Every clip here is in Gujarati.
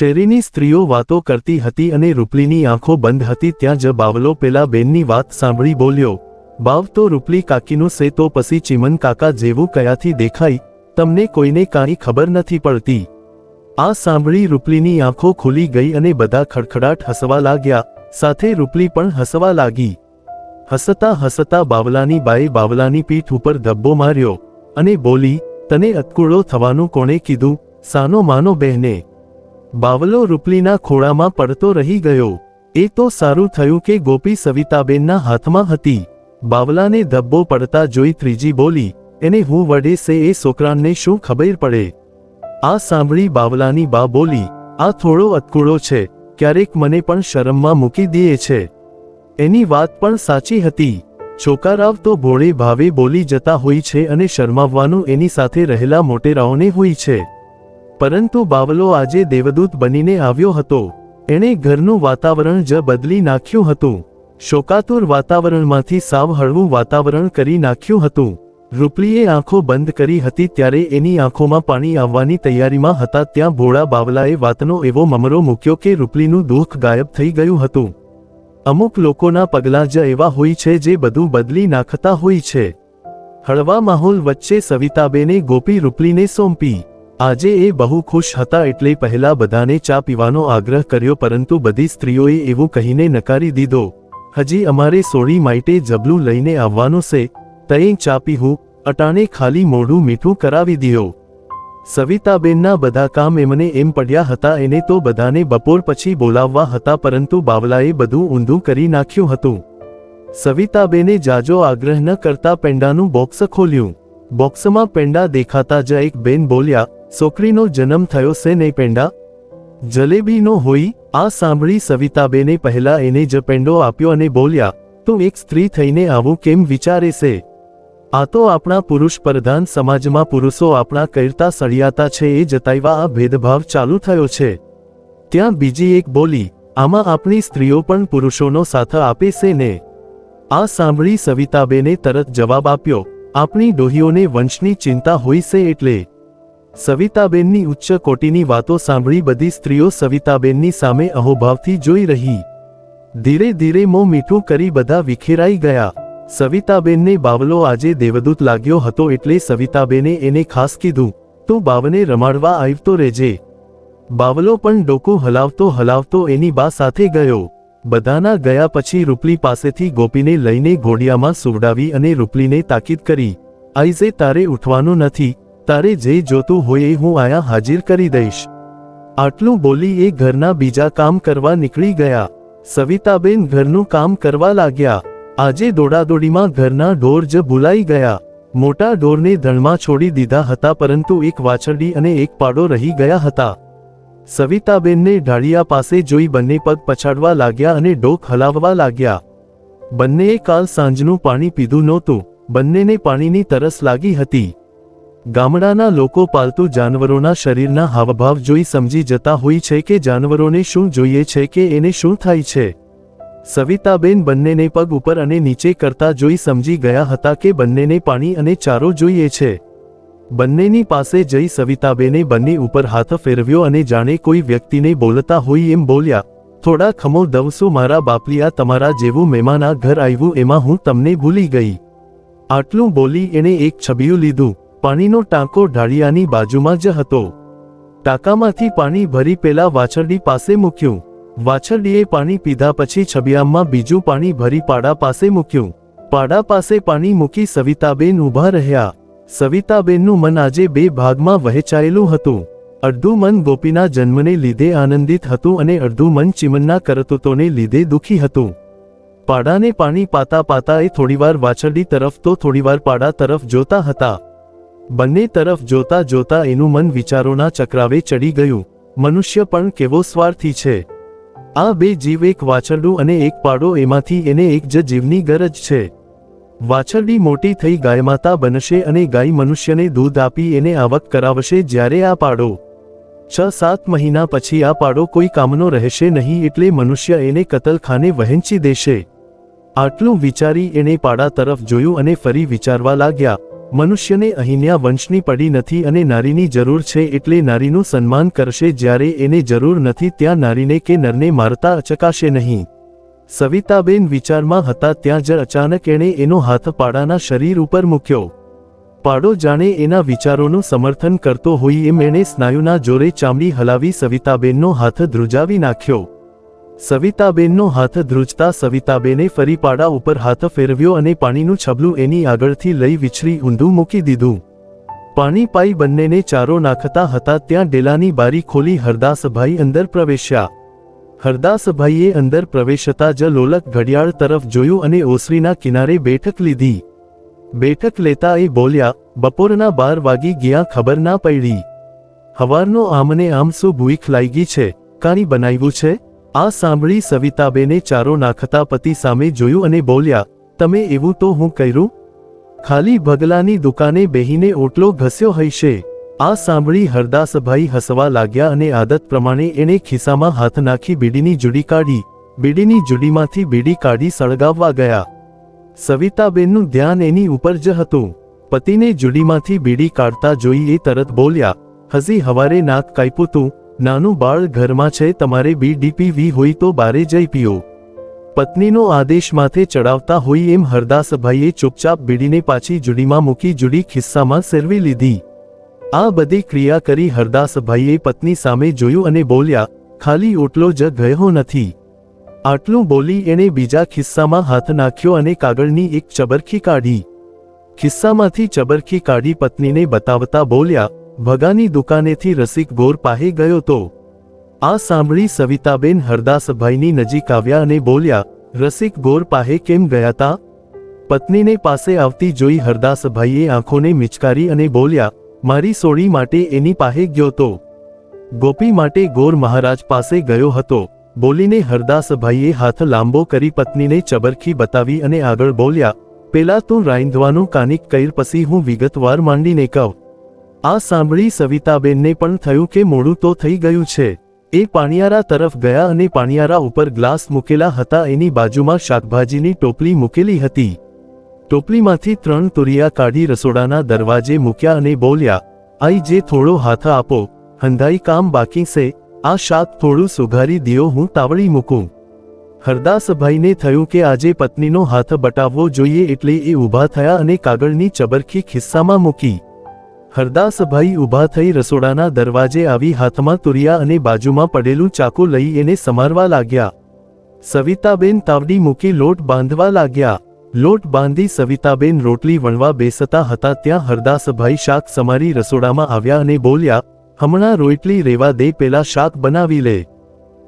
શેરીની સ્ત્રીઓ વાતો કરતી હતી અને રૂપલીની આંખો બંધ હતી ત્યાં જ બાવલો પેલા બેનની વાત સાંભળી બોલ્યો, બાવ, તો રૂપલી કાકીનું સે તો પછી ચીમન કાકા જેવું કયાથી દેખાય તમને કોઈને કાંઈ ખબર નથી પડતી. આ સાંભળી રૂપલીની આંખો ખુલી ગઈ અને બધા ખડખડાટ હસવા લાગ્યા, સાથે રૂપલી પણ હસવા લાગી. હસતા હસતા બાવલાની બાએ બાવલાની પીઠ ઉપર ધબ્બો માર્યો અને બોલી, તને અતકુળો થવાનું કોણે કીધું? સાનો માનો બહેને બાવલો રૂપલીના ખોળામાં પડતો રહી ગયો. એ તો સારું થયું કે ગોપી સવિતાબેનના હાથમાં હતી. બાવલાને ધબ્બો પડતા જોઈ ત્રીજી બોલી, એને હું વડે સે એ છોકરાને શું ખબર પડે? આ સાંભળી બાવલાની બા બોલી, આ થોડો અતકુળો છે, ક્યારેક મને પણ શરમમાં મૂકી દે છે. એની વાત પણ સાચી હતી. છોકરાવ તો ભોળે ભાવે બોલી જતા હોય છે અને શરમાવવાનું એની સાથે રહેલા મોટેરાઓને હોય છે. પરંતુ બાવલો આજે દેવદૂત બનીને આવ્યો હતો. એણે ઘરનું વાતાવરણ જ બદલી નાખ્યું હતું. શોકાતુર વાતાવરણમાંથી સાવ હળવું વાતાવરણ કરી નાખ્યું હતું. રૂપલીએ આંખો બંધ કરી હતી ત્યારે એની આંખોમાં પાણી આવવાની તૈયારીમાં હતા. ત્યાં ભોળા બાવલાએ વાતનો એવો મમરો મૂક્યો કે રૂપલીનું દુઃખ ગાયબ થઈ ગયું હતું. અમુક લોકોના પગલાં જ એવા હોય છે જે બધું બદલી નાખતા હોય છે. હળવા માહોલ વચ્ચે સવિતાબેને ગોપી રૂપલીને સોંપી. આજે એ બહુ ખુશ હતા એટલે પહેલા બધાને ચા પીવાનો આગ્રહ કર્યો, પરંતુ બધી સ્ત્રીઓએ એવું કહીને નકારી દીધો, હજી અમારે સોળી માઇટે જબલું લઈને આવવાનું છે તય ચા પીવું અટાણે ખાલી મોઢું મીઠું કરાવી દીધો. સવિતાબેનના બધા કામ એમને એમ પડ્યા હતા, એને તો બધાને બપોર પછી બોલાવવા હતા, પરંતુ બાવલાએ બધું ઊંધું કરી નાખ્યું હતું. સવિતાબેને જાજો આગ્રહ ન કરતા પેંડાનું બોક્સ ખોલ્યું. બોક્સમાં પેંડા દેખાતા જ એક બેન બોલ્યા છોકરીનો જન્મ થયો છે ને પેંડા? જલેબીનો હોય આ સાંભળી સવિતાબેને પહેલા એને જ પેંડો આપ્યો અને બોલ્યા, તું એક સ્ત્રી થઈને આવું કેમ વિચારે છે આ તો આપણા પુરુષ પ્રધાન સમાજમાં પુરુષો આપણા કરતા સળિયાતા છે એ જતાવ્યા આ ભેદભાવ ચાલુ થયો છે. ત્યાં બીજી એક બોલી, આમાં આપણી સ્ત્રીઓ પણ પુરુષોનો સાથ આપે છે ને? આ સાંભળી સવિતાબેને તરત જવાબ આપ્યો, આપણી ડોહીઓને વંશની ચિંતા હોય છે એટલે સવિતાબેનની ઉચ્ચ કોટીની વાતો સાંભળી બધી સ્ત્રીઓ સવિતાબેનની સામે અહોભાવથી જોઈ રહી. ધીરે ધીરે મોં મીઠું કરી બધા વિખેરાઈ ગયા. સવિતાબેનને બાવલો આજે દેવદૂત લાગ્યો હતો એટલે સવિતાબેને એને ખાસ કીધું, તું બાવને રમાડવા આવતો રહેજે. બાવલો પણ ડોકું હલાવતો હલાવતો એની બા સાથે ગયો. બધાના ગયા પછી રૂપલી પાસેથી ગોપીને લઈને ઘોડિયામાં સુવડાવી અને રૂપલીને તાકીદ કરી આઈઝે તારે ઉઠવાનું નથી તારે જે જોતું હોય એ હું આયા હાજર કરી દઈશ. આટલું બોલી એ ઘરના બીજા કામ કરવા નીકળી ગયા. સવિતાબેન ઘરનું કામ કરવા લાગ્યા. આજે દોડાદોડીમાં ઘરના ઢોર જ ભૂલાઈ ગયા. મોટા ઢોરને ધણમાં છોડી દીધા હતા પરંતુ એક વાછરડી અને એક પાડો રહી ગયા હતા. સવિતાબેનને ઢાળિયા પાસે જોઈ બંને પગ પછાડવા લાગ્યા અને ડોક હલાવવા લાગ્યા. બંનેએ કાલ સાંજનું પાણી પીધું નહોતું. બંનેને પાણીની તરસ લાગી હતી. ગામડાના લોકો પાલતુ જાનવરોના શરીરના હાવભાવ જોઈ સમજી જતા હોય છે કે જાનવરોને શું જોઈએ છે કે એને શું થાય છે. સવિતાબેન બંનેને પગ ઉપર અને નીચે કરતા જોઈ સમજી ગયા હતા કે બંનેને પાણી અને ચારો જોઈએ છે. બંનેની પાસે જઈ સવિતાબેને બંને ઉપર હાથ ફેરવ્યો અને જાણે કોઈ વ્યક્તિને બોલતા હોય એમ બોલ્યા, થોડા ખમો દવસો મારા બાપલિયા, તમારા જેવું મહેમાન ઘર આવ્યું એમાં હું તમને ભૂલી ગઈ. આટલું બોલી એણે એક છબિયું લીધું. પાણીનો ટાંકો ઢાળિયાની બાજુમાં જ હતો. ટાંકામાંથી પાણી ભરી પેલા વાછરડી પાસે મૂક્યું. વાછરડીએ પાણી પીધા પછી છબિયામમાં બીજું પાણી ભરી પાડા પાસે મૂક્યું. પાડા પાસે પાણી મૂકી સવિતાબેન ઊભા રહ્યા. સવિતાબેનનું મન આજે બે ભાગમાં વહેંચાયેલું હતું. અડધું મન ગોપીના જન્મને લીધે આનંદિત હતું અને અડધું મન ચિમનના કરતૂતોને લીધે દુઃખી હતું. પાડાને પાણી પાતા પાતા એ થોડીવાર વાછરડી તરફ તો થોડીવાર પાડા તરફ જોતા હતા. બંને તરફ જોતા જોતા એનું મન વિચારોના ચક્રાવે ચડી ગયું. મનુષ્ય પણ કેવો સ્વાર્થી છે. આ બે જીવ એક વાછરડું અને એક પાડો એમાંથી એને એક જ જીવની ગરજ છે. વાછરડી મોટી થઈ ગાયમાતા બનશે અને ગાય મનુષ્યને દૂધ આપી એને આવક કરાવશે જ્યારે આ પાડો છ સાત મહિના પછી આ પાડો કોઈ કામનો રહેશે નહીં એટલે મનુષ્ય એને કતલખાને વહેંચી દેશે. આટલું વિચારી એણે પાડા તરફ જોયું અને ફરી વિચારવા લાગ્યા. મનુષ્યને અહીન્યા વંશની પડી નથી અને નારીની જરૂર છે એટલે નારીનું સન્માન કરશે જ્યારે એને જરૂર નથી ત્યાં નારીને કે નરને મારતા અચકાશે નહીં. સવિતાબેન વિચારમાં હતા ત્યાં જ અચાનક એણે એનો હાથ પાડાના શરીર ઉપર મૂક્યો. પાડો જાણે એના વિચારોનું સમર્થન કરતો હોય એમ એણે સ્નાયુના જોરે ચામડી હલાવી સવિતાબેનનો હાથ ધ્રુજાવી નાખ્યો. સવિતાબેનનો હાથ ધ્રુજતા સવિતાબેને ફરી પાડા ઉપર હાથ ફેરવ્યો અને પાણીનું છબલું એની આગળથી લઈ વિછરી ઊંધું મૂકી દીધું. પાણી પાઈ બંનેને ચારો નાખતા હતા ત્યાં ડેલાની બારી ખોલી હરદાસભાઈ અંદર પ્રવેશ્યા. હરદાસભાઈએ અંદર પ્રવેશતા જ લોલક ઘડિયાળ તરફ જોયું અને ઓસરીના કિનારે બેઠક લીધી. બેઠક લેતા એ બોલ્યા, બપોરના બાર વાગી ગયા ખબર ના પડી. હવારનો આમને આમ શું ભૂખ લાગી છે? કાંઈ બનાવ્યું છે? આ સાંભળી સવિતાબેને ચારો નાખતા પતિ સામે જોયું અને બોલ્યા, તમે એવું તો હું કર્યું? ખાલી ભગલાની દુકાને બેહીને ઓટલો ઘસ્યો હૈશે આ સાંભળી હરદાસભાઈ હસવા લાગ્યા અને આદત પ્રમાણે એણે ખિસ્સામાં હાથ નાખી બીડીની જુડી કાઢી. બીડીની જુડીમાંથી બીડી કાઢી સળગાવવા ગયા. સવિતાબેનનું ધ્યાન એની ઉપર જ હતું. પતિને જુડીમાંથી બીડી કાઢતા જોઈ એ તરત બોલ્યા, હજી હવારે નાક કાપ્યું તું? નાનું બાળ ઘરમાં છે, તમારે બીડી વી હોય તો બારે જઈ પીઓ. પત્નીનો આદેશ માથે ચડાવતા હોય એમ હરદાસભાઈએ ચૂપચાપ બીડીને પાછી જુડીમાં મૂકી જુડી ખિસ્સામાં સેરવી લીધી. આ બધી ક્રિયા કરી હરદાસભાઈએ પત્ની સામે જોયું અને બોલ્યા, ખાલી ઓટલો જ ગયો નથી. આટલું બોલી એણે બીજા ખિસ્સામાં હાથ નાખ્યો અને કાગળની એક ચબરખી કાઢી. ખિસ્સામાંથી ચબરખી કાઢી પત્નીને બતાવતા બોલ્યા ભગાની દુકાનેથી રસિક ગોર પાહે ગયો તો. આ સાંભળી સવિતાબેન હરદાસભાઈની નજીક આવ્યા અને બોલ્યા, રસિક ગોર પાહે કેમ ગયા તા? પત્નીને પાસે આવતી જોઈ હરદાસભાઈએ આંખોને મિચકારી અને બોલ્યા, મારી સોળી માટે એની પાહે ગયો તો. ગોપી માટે ગોર મહારાજ પાસે ગયો હતો. બોલીને હરદાસભાઈએ હાથ લાંબો કરી પત્નીને ચબરખી બતાવી અને આગળ બોલ્યા, પેલા તું રાઈંધવાનું કાનિક કઈર પછી હું વિગતવાર માંડીને કહું. આ સાંભળી સવિતાબેનને પણ થયું કે મોડું તો થઈ ગયું છે. એ પાણિયારા તરફ ગયા અને પાણિયારા ઉપર ગ્લાસ મૂકેલા હતા. એની બાજુમાં શાકભાજીની ટોપલી મૂકેલી હતી. ટોપલીમાંથી ત્રણ તુરિયા કાઢી રસોડાના દરવાજે મૂક્યા અને બોલ્યા, આઈ જે થોડો હાથ આપો, હંધાઈ કામ બાકી છે. આ શાક થોડું સુઘારી દિયો, હું તાવડી મૂકું. હરદાસભાઈને થયું કે આજે પત્નીનો હાથ બટાવવો જોઈએ એટલે એ ઊભા થયા અને કાગળની ચબરખી ખિસ્સામાં મૂકી. હરદાસભાઈ ઊભા થઈ રસોડાના દરવાજે આવી હાથમાં તુરિયા અને બાજુમાં પડેલું ચાકુ લઈ એને સમારવા લાગ્યા. સવિતાબેન તાવડી મૂકી લોટ બાંધવા લાગ્યા. લોટ બાંધી સવિતાબેન રોટલી વણવા બેસતા હતા ત્યાં હરદાસભાઈ શાક સમારી રસોડામાં આવ્યા અને બોલ્યા, હમણાં રોટલી રેવા દે, પેલા શાક બનાવી લે.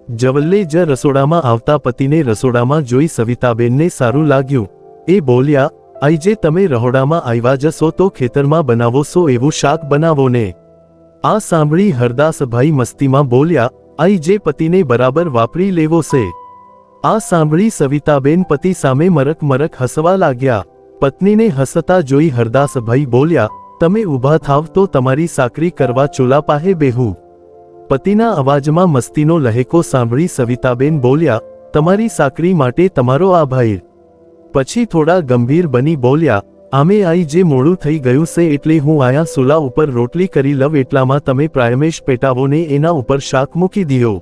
જવલ્લે જ રસોડામાં આવતા પતિને રસોડામાં જોઈ સવિતાબેનને સારું લાગ્યું. એ બોલ્યા આઈ જે તમે રહોડામાં આવ્યા જશો તો ખેતરમાં બનાવો સો એવું શાક બનાવો ને. આ સાંભળી હરદાસભાઈ મસ્તીમાં બોલ્યા, આઈ જે પતિને બરાબર વાપરી લેવો છે આ સાંભળી સવિતાબેન પતિ સામે મરક મરક હસવા લાગ્યા. પત્નીને હસતા જોઈ હરદાસભાઈ બોલ્યા, તમે ઊભા થાવ તો તમારી સાકરી કરવા ચૂલા પાહે બેહું. પતિના અવાજમાં મસ્તીનો લહેકો સાંભળી સવિતાબેન બોલ્યા, તમારી સાકરી માટે તમારો આભાર. પછી થોડા ગંભીર બની બોલ્યા, આમે આઈ જે મોડું થઈ ગયું છે એટલે હું આયા સુલા ઉપર રોટલી કરી લવ એટલામાં તમે પ્રાયમેશ પેટાવોને એના ઉપર શાક મૂકી દીયો.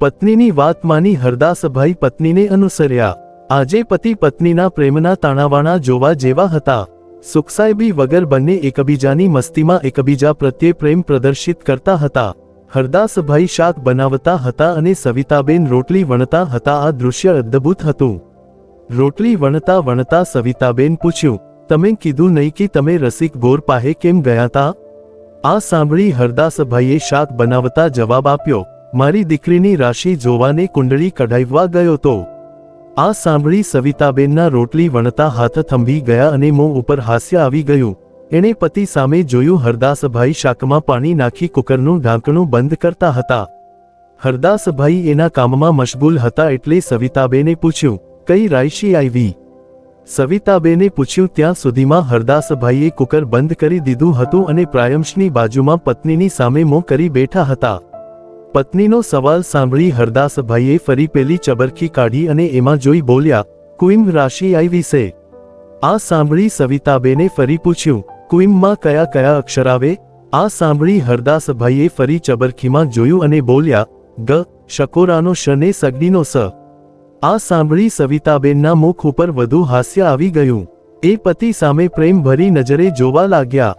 પત્નીની વાત માની હરદાસભાઈ પત્નીને અનુસર્યા. આજે પતિ પત્નીના પ્રેમના તાણાવાણા જોવા જેવા હતા. સુખસાહેબી વગર બંને એકબીજાની મસ્તીમાં એકબીજા પ્રત્યે પ્રેમ પ્રદર્શિત કરતા હતા. હરદાસભાઈ શાક બનાવતા હતા અને સવિતાબેન રોટલી વણતા હતા. આ દૃશ્ય અદ્ભુત હતું. રોટલી વણતા વણતા સવિતાબેન પૂછ્યું, તમે કીધું નહીં કે તમે રસિક ગોર પાહે કેમ ગયા તા આ સાંભળી હરદાસભાઈએ શાક બનાવતા જવાબ આપ્યો, મારી દીકરીની રાશિ જોવાને કુંડળી કઢાવવા ગયો તો. આ સાંભળી સવિતાબેનના રોટલી વણતા હાથ થંભી ગયા અને મોં ઉપર હાસ્ય આવી ગયું. એણે પતિ સામે જોયું હરદાસભાઈ શાકમાં પાણી નાખી કુકરનું ઢાંકણું બંધ કરતા હતા. હરદાસભાઈ એના કામમાં મશગુલ હતા એટલે સવિતાબેને પૂછ્યું કઈ રાયશી આવી? સવિતાબેને પૂછ્યું, ત્યાં સુધીમાં હરદાસભાઈએ કુકર બંધ કરી દીધું હતું અને પ્રાયમશની બાજુમાં પત્નીની સામે મોં કરી બેઠા હતા. પત્નીનો સવાલ સાંભળી હરદાસભાઈએ ફરી પેલી ચબરખી કાઢી અને એમાં જોઈ બોલ્યા, કુઈમ રાશિ આવી છે. આ સાંભળી સવિતાબેને ફરી પૂછ્યું કુઇમમાં કયા કયા અક્ષર આવે? આ સાંભળી હરદાસભાઈએ ફરી ચબરખીમાં જોયું અને બોલ્યા, ગ, શકોરાનો શ ને સગડીનો સ. આ સાંભળી સવિતાબેનના મુખ ઉપર વધુ હાસ્ય આવી ગયું. એ પતિ સામે પ્રેમ ભરી નજરે જોવા લાગ્યા.